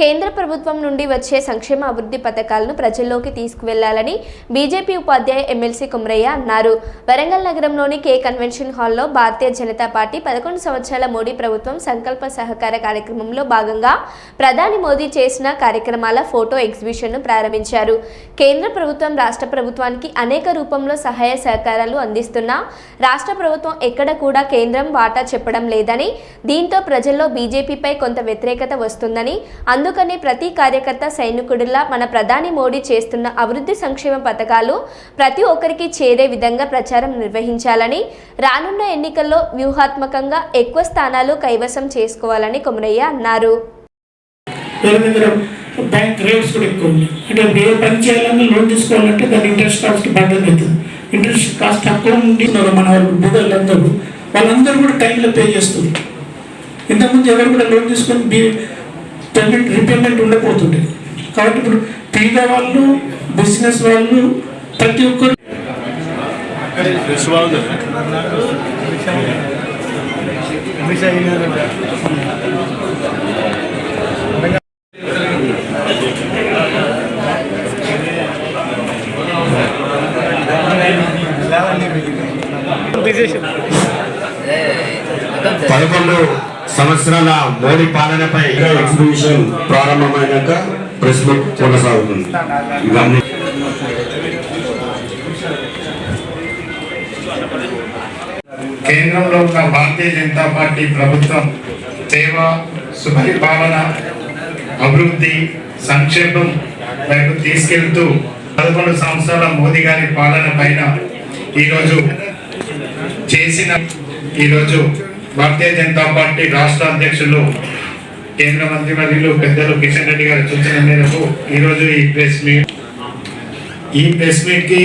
కేంద్ర ప్రభుత్వం నుండి వచ్చే సంక్షేమ అభివృద్ధి పథకాలను ప్రజల్లోకి తీసుకువెళ్ళాలని బీజేపీ ఉపాధ్యాయ ఎమ్మెల్సీ కుమ్రయ్య అన్నారు. వరంగల్ నగరంలోని కే కన్వెన్షన్ హాల్లో భారతీయ జనతా పార్టీ పదకొండు సంవత్సరాల మోడీ ప్రభుత్వం సంకల్ప సహకార కార్యక్రమంలో భాగంగా ప్రధాని మోదీ చేసిన కార్యక్రమాల ఫోటో ఎగ్జిబిషన్ను ప్రారంభించారు. కేంద్ర ప్రభుత్వం రాష్ట్ర ప్రభుత్వానికి అనేక రూపంలో సహాయ సహకారాలు అందిస్తున్నా రాష్ట్ర ప్రభుత్వం ఎక్కడ కూడా కేంద్రం వాటా చెప్పడం లేదని దీంతో ప్రజల్లో బీజేపీపై కొంత వ్యతిరేకత వస్తుందని అందుకని ప్రతి కార్యకర్త సైనికుడిలా మన ప్రధాని మోడీ చేస్తున్న అభివృద్ధి సంక్షేమ పథకాలు ప్రతి ఒక్కరికి చేరే విధంగా ప్రచారం నిర్వహించాలని రానున్న ఎన్నికల్లో వ్యూహాత్మకంగా ఎక్కువ స్థానాలు కైవసం చేసుకోవాలని కొమరయ్య అన్నారు. బ్యాంక్ రేట్స్ కూడా ఎక్కువ ఉన్నాయి. అంటే ఇప్పుడు ఏ పని చేయాలన్నా లోన్ తీసుకోవాలంటే దాని ఇంట్రెస్ట్ కాస్ట్ బర్డన్ అవుతుంది ఇంట్రెస్ట్ కాస్ట్ తక్కువ ఉండి మన వాళ్ళు బుధలందరూ వాళ్ళందరూ కూడా టైంలో పే చేస్తారు ఇంతకుముందు ఎవరు కూడా లోన్ తీసుకొని బి పేమెంట్ రీపేమెంట్ ఉండకపోతుండే. కాబట్టి ఇప్పుడు పీగా వాళ్ళు బిజినెస్ వాళ్ళు ప్రతి ఒక్కరు పదకొండు సంవత్సరాల మోడీ పాలనపై ఎగ్జిబిషన్ ప్రారంభమైనాక ప్రెస్ మీట్ కొనసాగుతుంది. ఇవన్నీ కేంద్రంలో ఉన్న భారతీయ జనతా పార్టీ ప్రభుత్వం సేవ సుపరిపాలన అభివృద్ధి సంక్షేమం వైపు తీసుకెళ్తూ పదకొండు సంవత్సరాల మోదీ గారి పాలన పైన ఈరోజు చేసిన ఈరోజు భారతీయ జనతా పార్టీ రాష్ట్ర అధ్యక్షులు కేంద్ర మంత్రి మంత్రివర్యులు పెద్దలు కిషన్ రెడ్డి గారి సూచన మేరకు ఈరోజు ఈ ప్రెస్ మీట్. ఈ ప్రెస్ మీట్కి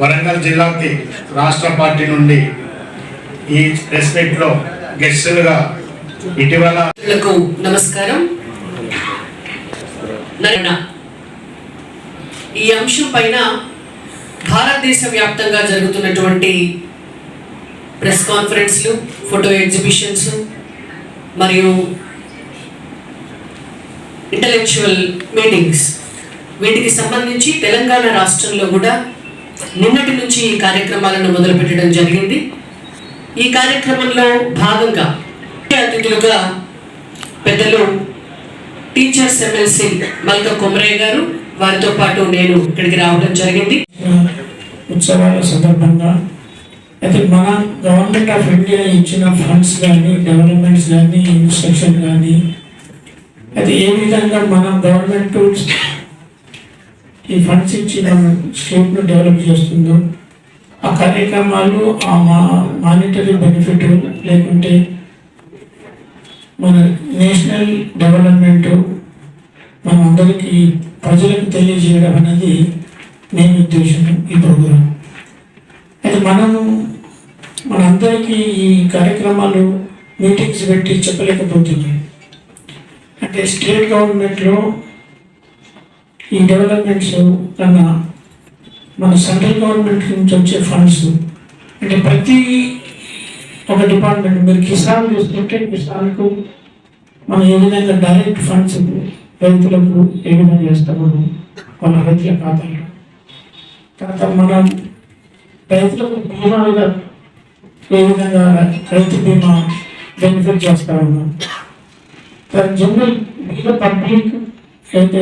వరంగల్ జిల్లాకి రాష్ట్ర పార్టీ నుండి ఈ ప్రెస్ మీట్లో గెస్టులుగా ఇటీవల నమస్కారం. ఈ అంశం పైన భారతదేశ వ్యాప్తంగా జరుగుతున్నటువంటి ప్రెస్ కాన్ఫరెన్స్లు ఫోటో ఎగ్జిబిషన్స్ మరియు ఇంటలెక్చువల్ మీటింగ్స్. వీటికి సంబంధించి తెలంగాణ రాష్ట్రంలో కూడా నిన్నటి నుంచి ఈ కార్యక్రమాలను మొదలుపెట్టడం జరిగింది. ఈ కార్యక్రమంలో భాగంగా అతిథులుగా పెద్దలు టీచర్స్ ఎమ్మెల్సీ మల్క కొమరయ్య గారు వారితో పాటు నేను ఇక్కడికి రావడం జరిగింది. ఉత్సవాల సందర్భంగా అయితే మన గవర్నమెంట్ ఆఫ్ ఇండియా ఇచ్చిన ఫండ్స్ కానీ డెవలప్మెంట్స్ కానీ ఇన్స్ట్రక్షన్ కానీ అది ఏ విధంగా మన గవర్నమెంట్ ఈ ఫండ్స్ ఇచ్చిన స్టేట్ను డెవలప్ చేస్తుందో ఆ కార్యక్రమాలు ఆ మా మానిటరీ బెనిఫిట్ లేకుంటే మన నేషనల్ డెవలప్మెంట్ మన అందరికీ ప్రజలకు తెలియజేయడం అనేది నేను ఉద్దేశం ఈ ప్రోగ్రాం అయితే మనము అందరికీ ఈ కార్యక్రమాలు మీటింగ్స్ పెట్టి చెప్పలేకపోతున్నాయి అంటే స్టేట్ గవర్నమెంట్లో ఈ డెవలప్మెంట్స్ కన్నా మన సెంట్రల్ గవర్నమెంట్ నుంచి వచ్చే ఫండ్స్ అంటే ప్రతి ఒక డిపార్ట్మెంట్ మీరు కిసాన్ చూసుకుంటే కిసాన్కు మనం ఏ విధంగా డైరెక్ట్ ఫండ్స్ రైతులకు ఏ విధంగా చేస్తామో వాళ్ళ రైతుల ఖాతాలో తర్వాత మనం రైతులకు బీమా మీద ఏ విధంగా రైతు బీమా బెనిఫిట్ చేస్తా ఉన్నాం. తర్వాత జనరల్ మీద పబ్లిక్ అయితే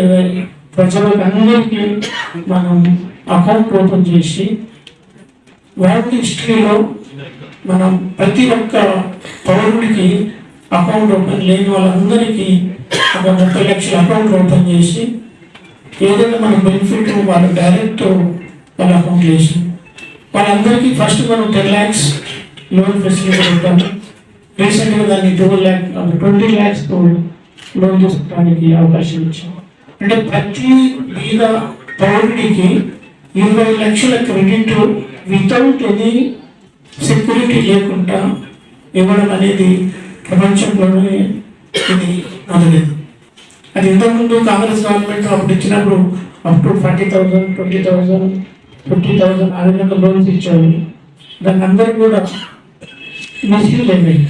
ప్రజలకు అందరికీ మనం అకౌంట్ ఓపెన్ చేసి వాటి హిస్టరీలో మనం ప్రతి ఒక్క పౌరుడికి అకౌంట్ ఓపెన్ లేని వాళ్ళందరికీ ఒక ముప్పై లక్షల అకౌంట్ ఓపెన్ చేసి ఏదైనా మన బెనిఫిట్ వాళ్ళ డైరెక్ట్ వాళ్ళ అకౌంట్ చేసి వాళ్ళందరికీ ఫస్ట్ మనం టెన్ ల్యాక్స్ లోన్ ఫెసిలిటీ ఉంటాము రీసెంట్గా దాన్ని two lakh twenty lakhs loan తీసుకోవడానికి అవకాశం ఇచ్చాం. అంటే ప్రతి మీద పౌరుడికి ఇరవై లక్షల క్రెడిట్ వితౌట్ ఎనీ సెక్యూరిటీ లేకుండా ఇవ్వడం అనేది ప్రపంచంలోనే ఇది మొదలేదు. అది ఇంతకుముందు కాంగ్రెస్ గవర్నమెంట్ అప్పుడు ఇచ్చినప్పుడు up to forty thousand twenty thousand fifty thousand ఆ విధంగా లోన్స్ ఇచ్చేవాళ్ళు. దాన్ని అందరూ కూడా మిస్యూజ్ అయినాయి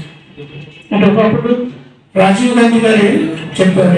అంటే ఒకప్పుడు రాజీవ్ గాంధీ గారు చెప్పారు